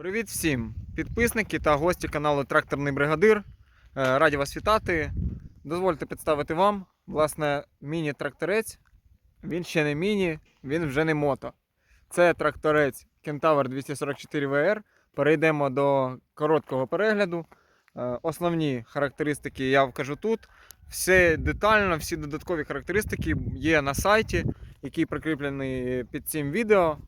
Привіт всім! Підписники та гості каналу Тракторний Бригадир. Е, Раді вас вітати. Дозвольте представити вам, власне, міні-тракторець. Він ще не міні, він вже не мото. Це тракторець Kentaur 244 VR. Перейдемо до короткого перегляду. Е, Основні характеристики я вкажу тут. Все детально, всі додаткові характеристики є на сайті, який прикріплений під цим відео.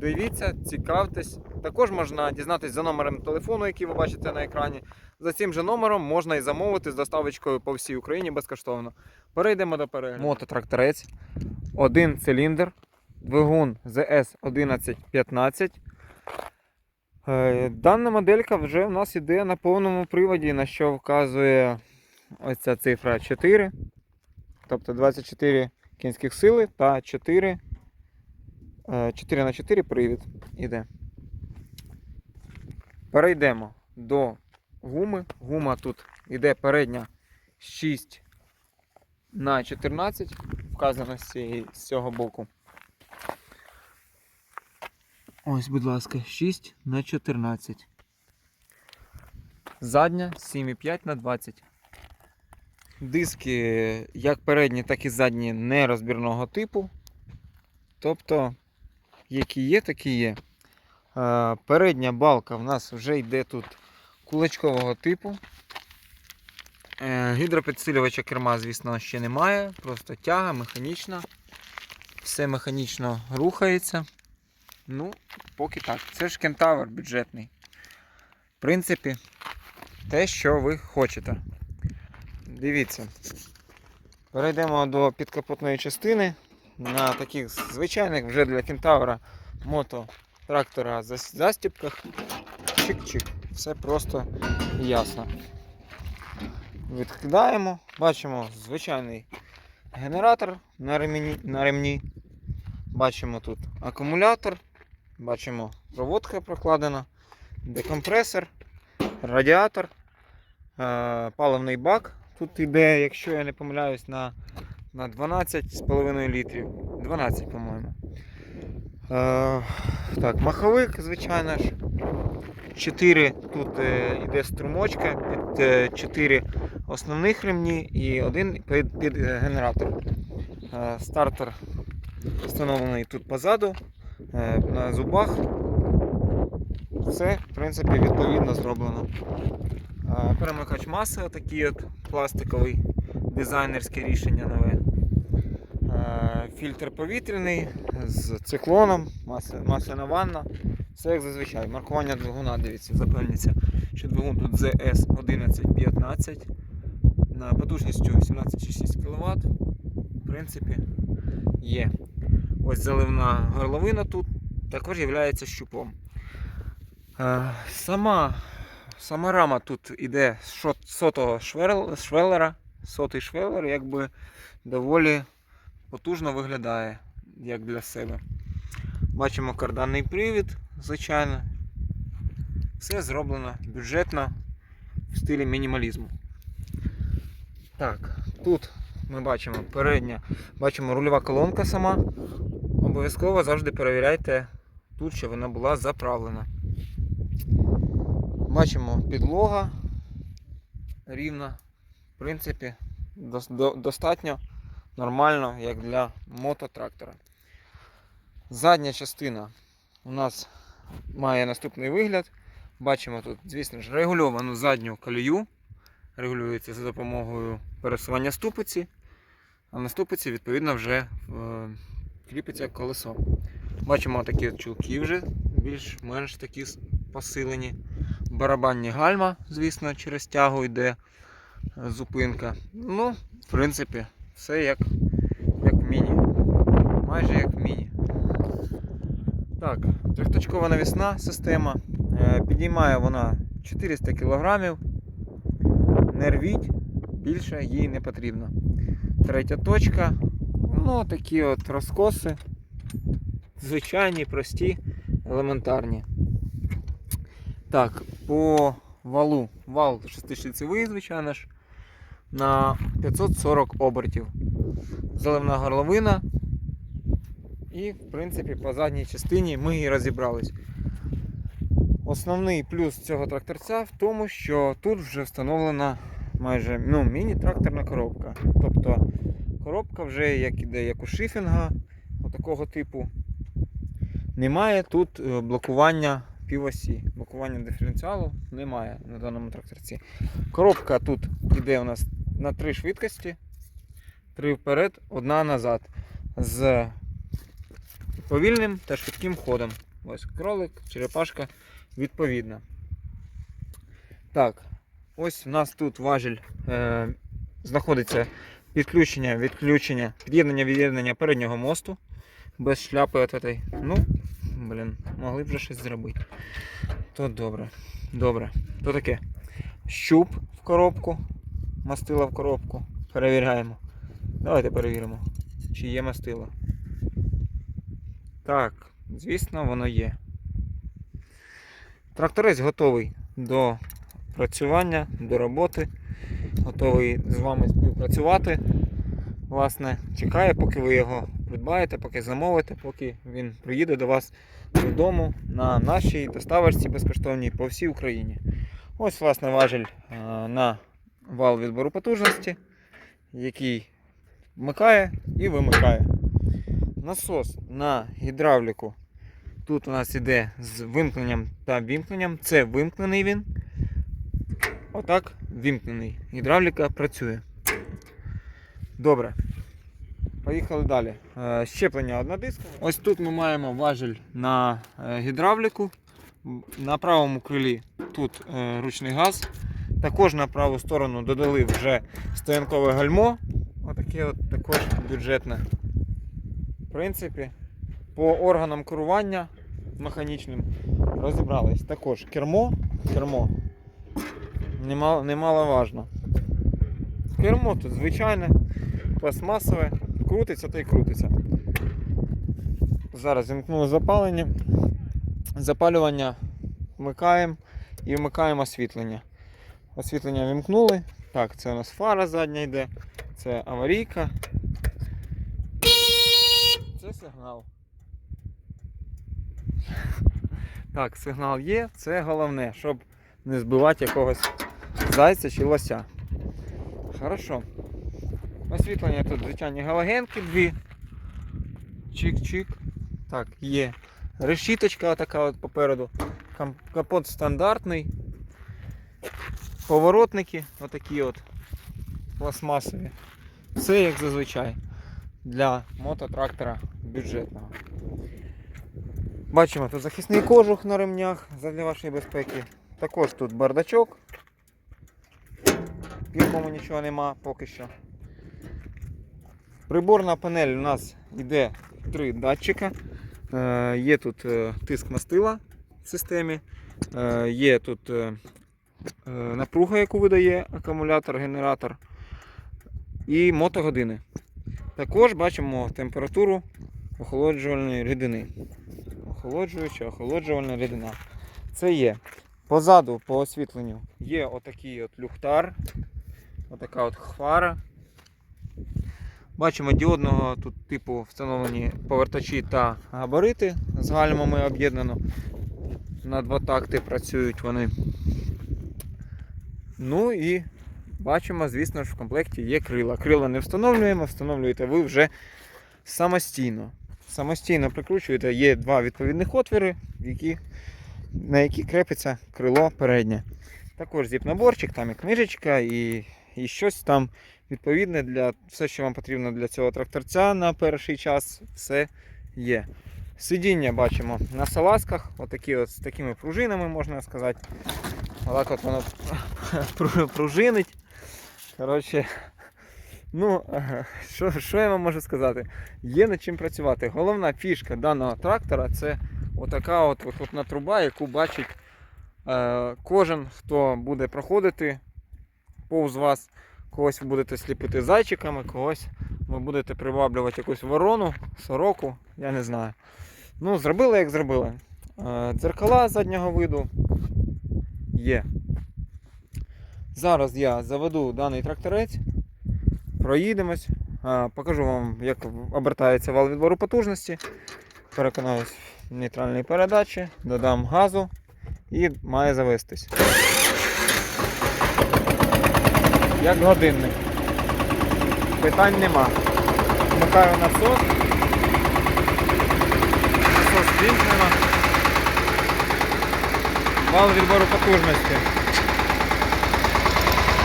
Дивіться, цікавтесь. Також можна дізнатися за номером телефону, який ви бачите на екрані. За цим же номером можна і замовити з доставочкою по всій Україні безкоштовно. Перейдемо до перегляду. Мототракторець. Один циліндр. Двигун ZS 1115. Е, Дана моделька вже в нас іде на повному приводі, на що вказує ось ця цифра 4. Тобто 24 кінських сили та 4, 4 на 4 привід іде. Перейдемо до гуми. Гума тут іде передня 6 на 14, вказано з цього боку. Ось, будь ласка, 6 на 14. Задня 7,5 на 20. Диски як передні, так і задні нерозбірного типу. Тобто, які є, такі є. Е, Передня балка в нас вже йде тут кулачкового типу. Е, Гідропідсилювача керма, звісно, ще немає. Просто тяга механічна. Все механічно рухається. Ну, поки так. Це ж кентавр бюджетний. В принципі, те, що ви хочете. Дивіться. Перейдемо до підкапотної частини. На таких звичайних вже для кентавра мото трактора зас- застіпках. Чик-чик. Все просто і ясно. Відкидаємо, бачимо звичайний генератор на ремені, на ремні. Бачимо тут акумулятор, бачимо проводка прокладена, декомпресор, радіатор, е, паливний бак. Тут йде, якщо я не помиляюсь, на, на 12,5 літрів. 12, по-моєму. Е, так, маховик, звичайно ж. 4 тут е, йде струмочка під 4 основних ремні і один під, під е, генератор. Е, стартер встановлений тут позаду, е, на зубах. Все, в принципі, відповідно зроблено. Перемикач маси, такий от пластиковий дизайнерське рішення нове. Фільтр повітряний з циклоном, масляна ванна. Все як зазвичай. Маркування двигуна, дивіться, запевниться, що двигун тут ZS 1115 на потужністю 18,6 кВт. В принципі, є. Ось заливна горловина тут також є щупом. Сама, сама рама тут іде з сотого швел- швеллера. Сотий швеллер якби доволі потужно виглядає, як для себе. Бачимо карданний привід, звичайно. Все зроблено бюджетно в стилі мінімалізму. Так, тут ми бачимо передня, бачимо рульова колонка сама. Обов'язково завжди перевіряйте тут, щоб вона була заправлена. Бачимо підлога рівна. В принципі, достатньо нормально, як для мототрактора. Задня частина у нас має наступний вигляд. Бачимо тут, звісно ж, регульовану задню колію. Регулюється за допомогою пересування ступиці. А на ступиці, відповідно, вже е, кріпиться колесо. Бачимо такі чулки вже більш-менш такі посилені. Барабанні гальма, звісно, через тягу йде е, зупинка. Ну, в принципі, все як, як в міні. Майже як в міні. Так, трьохточкова навісна система. Е, Підіймає вона 400 кг. Не рвіть, більше їй не потрібно. Третя точка. Ну, такі от розкоси. Звичайні, прості, елементарні. Так, по валу. Вал шестишліцевий, звичайно ж. На 540 обертів. Заливна горловина. І, в принципі, по задній частині ми і розібрались. Основний плюс цього тракторця в тому, що тут вже встановлена майже ну, міні-тракторна коробка. Тобто коробка вже як іде, як у шифінга, отакого типу. Немає тут е, блокування півосі. Блокування диференціалу немає на даному тракторці. Коробка тут йде у нас на три швидкості. Три вперед, одна назад. З повільним та швидким ходом. Ось кролик, черепашка відповідно. Так, ось у нас тут важіль е, знаходиться підключення, відключення, під'єднання, від'єднання переднього мосту без шляпи от этой. Ну, блін, могли б вже щось зробити. То добре. Добре. То таке. Щуп в коробку, мастила в коробку. Перевіряємо. Давайте перевіримо, чи є мастило. Так, звісно, воно є. Тракторець готовий до працювання, до роботи. Готовий з вами співпрацювати. Власне, чекає, поки ви його придбаєте, поки замовите, поки він приїде до вас додому на нашій доставочці безкоштовній по всій Україні. Ось, власне, важіль е, на вал відбору потужності, який вмикає і вимикає. Насос на гідравліку. Тут у нас іде з вимкненням та вімкненням. Це вимкнений він. Отак вімкнений. Гідравліка працює. Добре. Поїхали далі. Е, Щеплення однодискове. Ось тут ми маємо важіль на е, гідравліку. На правому крилі тут е, ручний газ. Також на праву сторону додали вже стоянкове гальмо. Отаке от також бюджетне. В принципі, по органам керування механічним розібрались. Також кермо, кермо немало, немаловажно. Кермо тут звичайне, пластмасове, крутиться та й крутиться. Зараз вімкнули запалення. Запалювання вмикаємо і вмикаємо освітлення. Освітлення вімкнули. Так, це у нас фара задня йде, це аварійка. Це сигнал. Так, сигнал є, це головне, щоб не збивати якогось зайця чи лося. Хорошо. Освітлення тут звичайні галогенки дві. Чик-чик. Так, є. Решіточка така от попереду. Капот стандартний. Поворотники отакі от пластмасові. Все як зазвичай для мототрактора бюджетного. Бачимо тут захисний кожух на ремнях для вашої безпеки. Також тут бардачок, в якому нічого нема поки що. Приборна панель у нас йде три датчика. Е, є тут е, тиск мастила в системі, е, є тут напруга, яку видає акумулятор, генератор, і мотогодини. Також бачимо температуру охолоджувальної рідини. Охолоджуюча, охолоджувальна рідина. Це є. Позаду по освітленню є отакий от люхтар, отака от хвара. Бачимо діодного тут типу встановлені повертачі та габарити з гальмами об'єднано. На два такти працюють вони. Ну і бачимо, звісно ж, в комплекті є крила. Крила не встановлюємо, встановлюєте ви вже самостійно. Самостійно прикручуєте, є два відповідних отвіри, які, на які крепиться крило переднє. Також зіп-наборчик, там і книжечка, і, і щось там відповідне для все, що вам потрібно для цього тракторця на перший час, все є. Сидіння бачимо на салазках, отакі от з такими пружинами, можна сказати. Отак от воно пружинить. Коротше, ну, що, що я вам можу сказати? Є над чим працювати. Головна фішка даного трактора це отака от вихлопна труба, яку бачить е, кожен, хто буде проходити повз вас. Когось ви будете сліпити зайчиками, когось ви будете приваблювати якусь ворону, сороку, я не знаю. Ну, зробили як зробили. Е, Дзеркала заднього виду є. Зараз я заведу даний тракторець, проїдемось, е, покажу вам, як обертається вал відбору потужності. Переконаюсь в нейтральній передачі, додам газу і має завестись. Як годинник. Питань нема. Вмикаю насос. Насос вімкнено. Вал відбору потужності.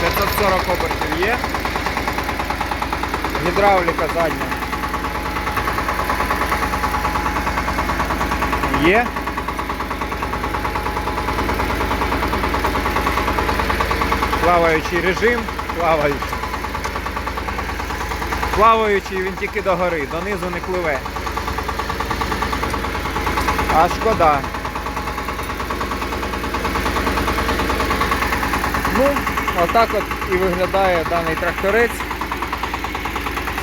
540 обертів є. Гідравліка задня. Є. Плаваючий режим, плаваючий. Плаваючий він тільки догори, донизу не пливе. А шкода. Ну, отак от і виглядає даний тракторець.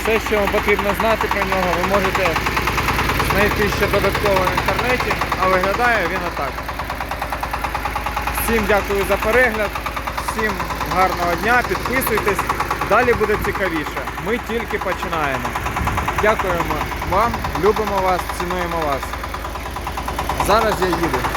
Все, що вам потрібно знати про нього, ви можете знайти ще додатково в інтернеті, а виглядає він отак. Всім дякую за перегляд, всім гарного дня, підписуйтесь, далі буде цікавіше. Ми тільки починаємо. Дякуємо вам, любимо вас, цінуємо вас. Зараз я їду.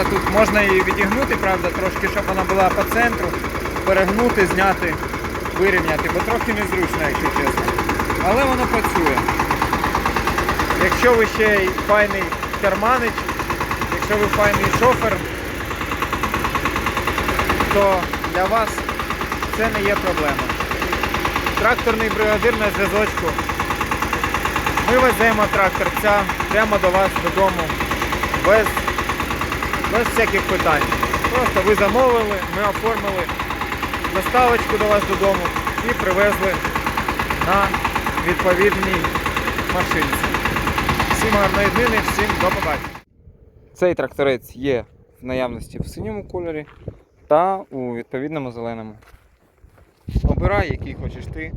Куліса тут можна її відігнути, правда, трошки, щоб вона була по центру, перегнути, зняти, вирівняти, бо трохи незручно, якщо чесно. Але воно працює. Якщо ви ще й файний керманич, якщо ви файний шофер, то для вас це не є проблема. Тракторний бригадир на зв'язочку. Ми веземо тракторця прямо до вас додому без без всяких питань. Просто ви замовили, ми оформили доставочку до вас додому і привезли на відповідній машинці. Всім гарної днини, всім до побачення. Цей тракторець є в наявності в синьому кольорі та у відповідному зеленому. Обирай, який хочеш ти.